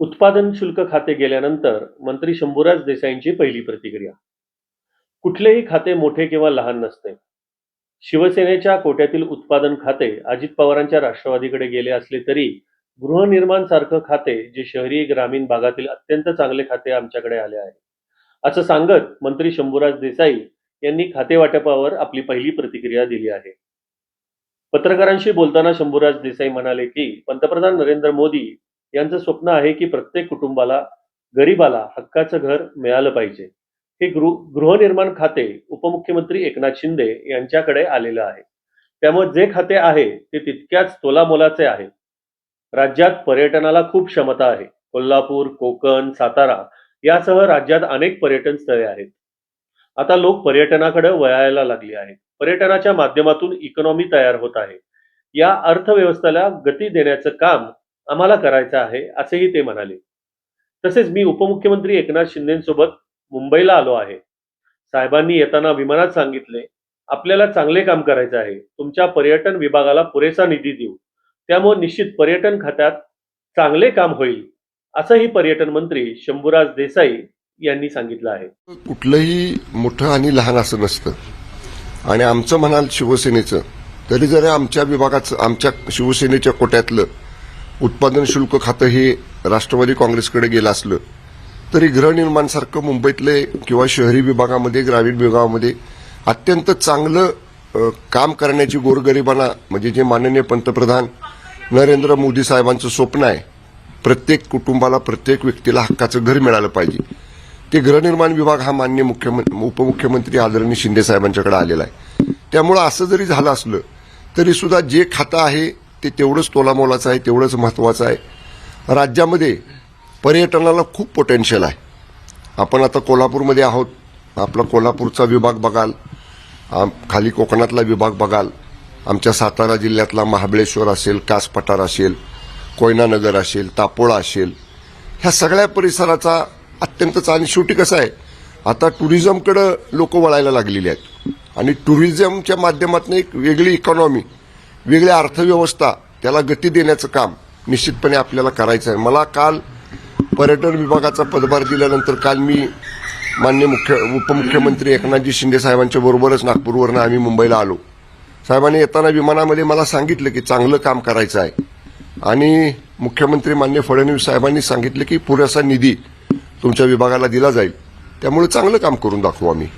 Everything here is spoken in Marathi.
उत्पादन शुल्क खाते गेल्यानंतर मंत्री शंभूराज देसाईंची पहिली प्रतिक्रिया. कुठलेही खाते मोठे किंवा लहान नसते. शिवसेनेच्या कोट्यातील उत्पादन खाते अजित पवारांच्या राष्ट्रवादीकडे गेले असले तरी गृहनिर्माण सारखं खाते जे शहरी ग्रामीण भागातील अत्यंत चांगले खाते आमच्याकडे आले आहे. असं सांगत मंत्री शंभूराज देसाई यांनी खातेवाटपावर आपली पहिली प्रतिक्रिया दिली आहे. पत्रकारांशी बोलताना शंभूराज देसाई म्हणाले की पंतप्रधान नरेंद्र मोदी यांचं स्वप्न आहे की प्रत्येक कुटुंबाला गरीबाला हक्काचं घर मिळालं पाहिजे. हे गृह गृहनिर्माण खाते उपमुख्यमंत्री एकनाथ शिंदे यांच्याकडे आलेलं आहे. त्यामुळे जे खाते आहे ते तितक्याच तोलामोलाचे आहे. राज्यात पर्यटनाला खूप क्षमता आहे. कोल्हापूर कोकण सातारा यासह राज्यात अनेक पर्यटन स्थळे आहेत. आता लोक पर्यटनाकडे वळायला लागली आहेत. पर्यटनाच्या माध्यमातून इकॉनॉमी तयार होत आहे. या अर्थव्यवस्थेला गती देण्याचं काम आम्हाला करायचं आहे असेही ते म्हणाले. तसेच मी उपमुख्यमंत्री एकनाथ शिंदेसोबत मुंबईला आलो आहे. साहेबांनी येताना विमानात सांगितले आपल्याला चांगले काम करायचं आहे. तुमच्या पर्यटन विभागाला पुरेसा निधी देऊ. त्यामुळे निश्चित पर्यटन खात्यात चांगले काम होईल असंही पर्यटन मंत्री शंभूराज देसाई यांनी सांगितलं आहे. कुठलंही मोठं आणि लहान असं नसतं. आणि आमचं म्हणाल शिवसेनेचं तरी जरी आमच्या विभागाचं आमच्या शिवसेनेच्या कोट्यातलं उत्पादन शुल्क खातं हे राष्ट्रवादी काँग्रेसकडे गेलं असलं तरी गृहनिर्माणसारखं मुंबईतले किंवा शहरी विभागामध्ये ग्रामीण विभागामध्ये अत्यंत चांगलं काम करण्याची गोरगरिबांना म्हणजे जे माननीय पंतप्रधान नरेंद्र मोदी साहेबांचं स्वप्न आहे प्रत्येक कुटुंबाला प्रत्येक व्यक्तीला हक्काचं घर मिळालं पाहिजे. ते गृहनिर्माण विभाग हा मान्य मुख्यमंत्री उपमुख्यमंत्री आदरणीय शिंदे साहेबांच्याकडे आलेला आहे. त्यामुळं असं जरी झालं असलं तरी सुद्धा जे खातं आहे ते तेवढंच तोलामोलाचं आहे तेवढंच महत्वाचं आहे. राज्यामध्ये पर्यटनाला खूप पोटेन्शियल आहे. आपण आता कोल्हापूरमध्ये आहोत. आपला कोल्हापूरचा विभाग बघाल. आम- खाली कोकणातला विभाग बघाल. आमच्या सातारा जिल्ह्यातला महाबळेश्वर असेल कास पठार असेल कोयनानगर असेल तापोळा असेल. ह्या सगळ्या परिसराचा अत्यंत चा- आणि शेवटी कसं आहे? आता टुरिझमकडं लोक वळायला लागलेली आहेत. आणि टुरिझमच्या माध्यमातून एक वेगळी इकॉनॉमी वेगळ्या अर्थव्यवस्था त्याला गती देण्याचं काम निश्चितपणे आपल्याला करायचं आहे मला काल पर्यटन विभागाचा पदभार दिल्यानंतर काल मी मान्य मुख्य उपमुख्यमंत्री एकनाथजी शिंदे साहेबांच्या बरोबरच नागपूरवरनं आम्ही मुंबईला आलो. साहेबांनी येताना विमानामध्ये मला सांगितलं की चांगलं काम करायचं आहे. आणि मुख्यमंत्री मान्य फडणवीस साहेबांनी सांगितलं की पुरेसा निधी तुमच्या विभागाला दिला जाईल. त्यामुळे चांगलं काम करून दाखवू आम्ही.